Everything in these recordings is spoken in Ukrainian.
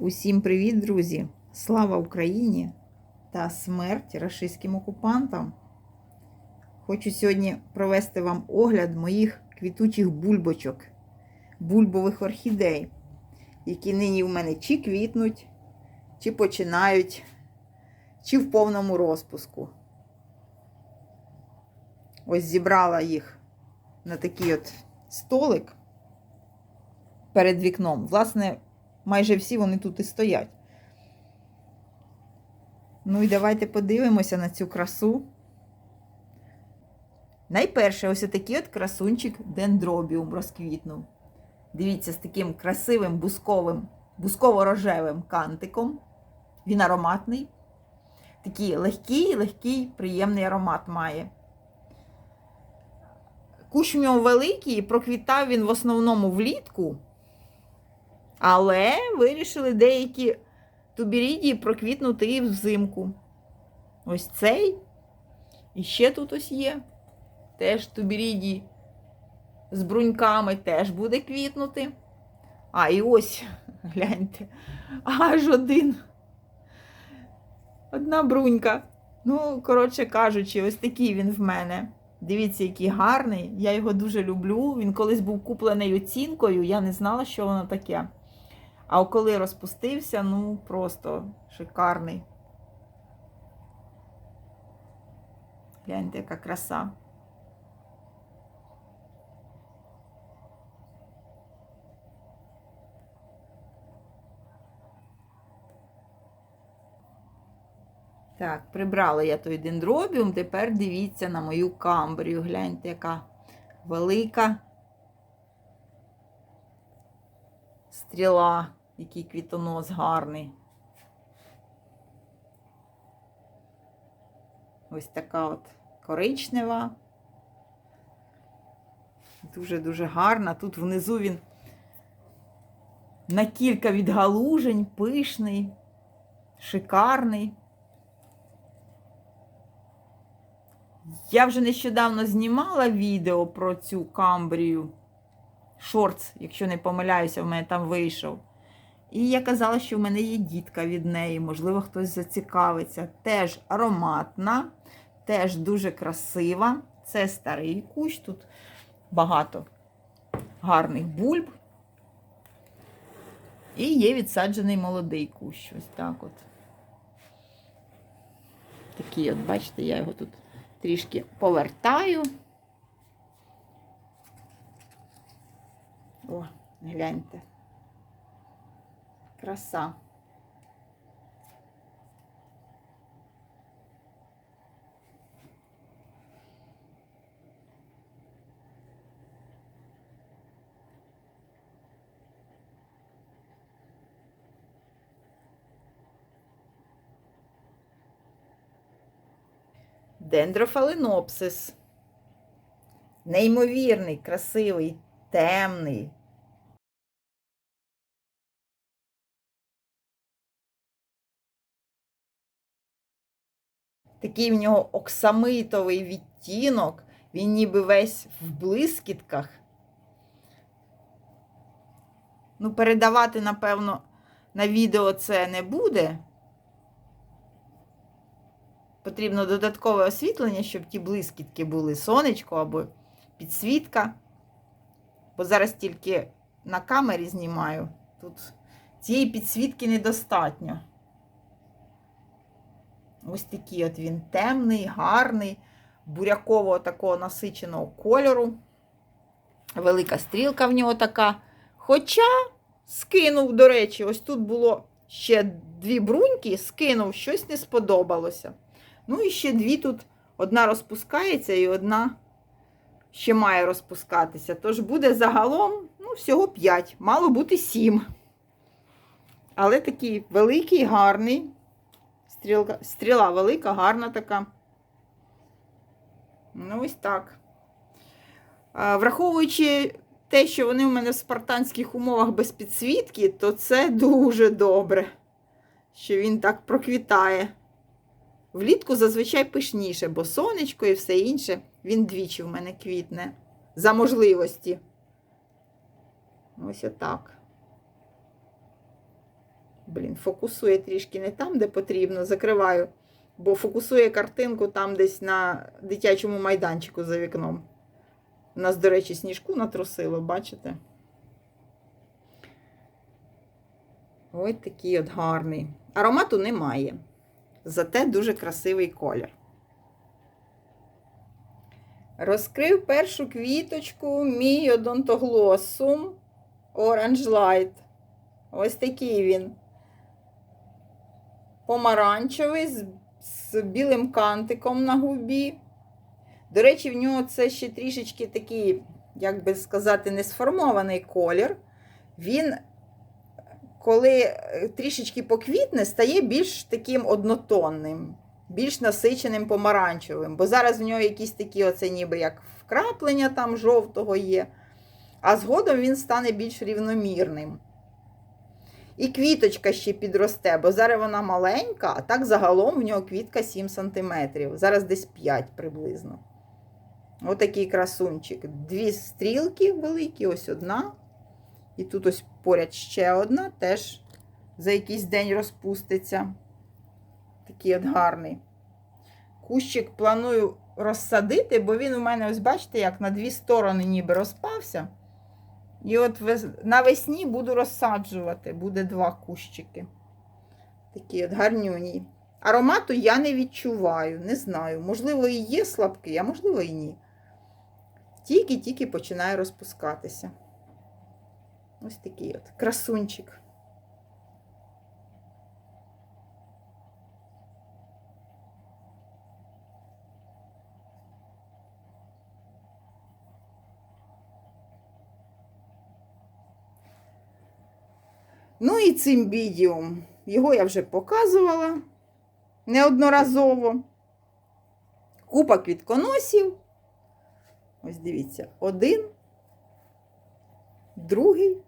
Усім привіт, друзі! Слава Україні та смерть рашистським окупантам! Хочу сьогодні провести вам огляд моїх квітучих бульбочок, бульбових орхідей, які нині в мене чи квітнуть, чи починають, чи в повному розпуску. Ось зібрала їх на такий от столик перед вікном. Власне, майже всі вони тут і стоять. Ну і давайте подивимося на цю красу. Найперше, ось такий от красунчик дендробіум розквітнув. Дивіться, з таким красивим бусковим, бусково-рожевим кантиком. Він ароматний. Такий легкий, легкий, приємний аромат має. Нього великий, проквітав він в основному влітку. Але вирішили деякі тубірідії проквітнути і взимку. Ось цей. І ще тут ось є. Теж тубірідій з бруньками теж буде квітнути. А, і ось, гляньте, аж один. Одна брунька. Ну, коротше кажучи, ось такий він в мене. Дивіться, який гарний. Я його дуже люблю. Він колись був куплений оцінкою, я не знала, що воно таке. А коли розпустився, ну просто шикарний. Гляньте, яка краса. Так, прибрала я той дендробіум, тепер дивіться на мою камбрію. Гляньте, яка велика стріла, який квітонос гарний. Ось така от коричнева. Дуже-дуже гарна. Тут внизу він на кілька відгалужень, пишний, шикарний. Я вже нещодавно знімала відео про цю камбрію. Шортс, якщо не помиляюся, в мене там вийшов. І я казала, що в мене є дітка від неї, можливо, хтось зацікавиться. Теж ароматна, теж дуже красива. Це старий кущ, тут багато гарних бульб. І є відсаджений молодий кущ. Ось так от. Такий, от, бачите, я його тут трішки повертаю. О, гляньте. Краса. Дендрофаленопсис. Неймовірний, красивий, темний. Такий в нього оксамитовий відтінок, він ніби весь в блискітках. Ну, передавати, напевно, на відео це не буде. Потрібно додаткове освітлення, щоб ті блискітки були сонечко або підсвітка. Бо зараз тільки на камері знімаю. Тут цієї підсвітки недостатньо. Ось такий от він темний, гарний, бурякового такого насиченого кольору. Велика стрілка в нього така. Хоча скинув, до речі, ось тут було ще дві бруньки, скинув, щось не сподобалося. Ну і ще дві тут одна розпускається і одна ще має розпускатися. Тож буде загалом ну, всього 5, мало бути 7. Але такий великий, гарний. Стрілка, Стріла велика, гарна така. Ну, ось так. Враховуючи те, що вони у мене в спартанських умовах без підсвітки, то це дуже добре, що він так проквітає. Влітку зазвичай пишніше, бо сонечко і все інше, він двічі в мене квітне. За можливості. Ось отак. Блін, фокусує трішки не там, де потрібно. Закриваю, бо фокусує картинку там десь на дитячому майданчику за вікном. У нас, до речі, сніжку натрусило, бачите? Ось такий от гарний. Аромату немає. Зате дуже красивий колір. Розкрив першу квіточку мій одонтоглосум Orange Light. Ось такий він. Помаранчевий з, з білим кантиком на губі. До речі, в нього це ще трішечки такий, як би сказати, не сформований колір. Він, коли е, трішечки поквітне, стає більш таким однотонним, більш насиченим помаранчевим. Бо зараз в нього якісь такі, оце ніби як вкраплення там жовтого є. А згодом він стане більш рівномірним. І квіточка ще підросте, бо зараз вона маленька, а так загалом в нього квітка 7 см. Зараз десь 5 приблизно. Отакий красунчик. Дві стрілки великі, ось одна. І тут ось поряд ще одна, теж за якийсь день розпуститься. Такий от гарний. Кущик планую розсадити, бо він у мене, ось бачите, як на дві сторони ніби розпався. І от навесні буду розсаджувати, буде два кущики. Такі от гарнюні. Аромату я не відчуваю, не знаю. Можливо, і є слабкий, а можливо, і ні. Тільки-тільки починає розпускатися. Ось такий от красунчик. Ну і цимбідіум. Його я вже показувала неодноразово. Купа квітконосів. Ось дивіться, один, другий,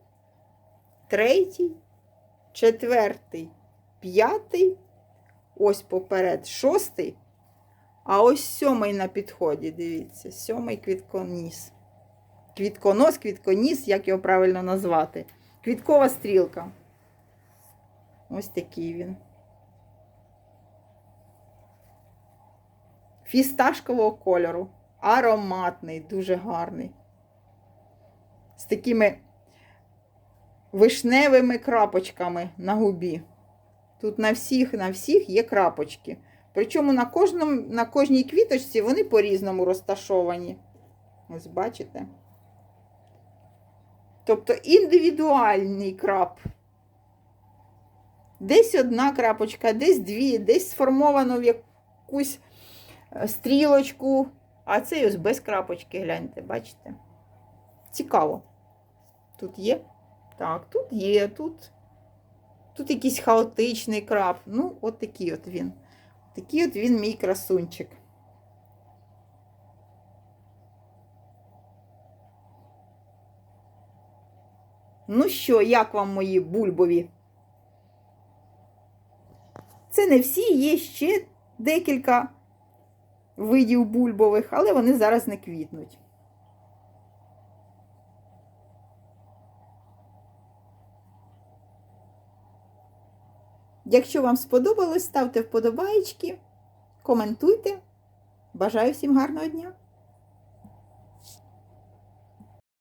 третій, четвертий, п'ятий, ось поперед шостий, а ось сьомий на підході, дивіться, сьомий квітконіс. Квітконос, квітконіс, як його правильно назвати. Квіткова стрілка. Ось такий він. Фісташкового кольору. Ароматний, дуже гарний. З такими вишневими крапочками на губі. Тут на всіх, на всіх є крапочки. Причому на, кожному, на кожній квіточці вони по-різному розташовані. Ось бачите? Тобто індивідуальний крап. Десь одна крапочка, десь дві, десь сформовано в якусь е, стрілочку, а цей ось без крапочки, гляньте, бачите? Цікаво. Тут є? Так, тут є, тут. Тут якийсь хаотичний крап. Ну, от такий от він. Такий от він мій красунчик. Ну що, як вам мої бульбові? Це не всі, є ще декілька видів бульбових, але вони зараз не квітнуть. Якщо вам сподобалось, ставте вподобайки, коментуйте. Бажаю всім гарного дня!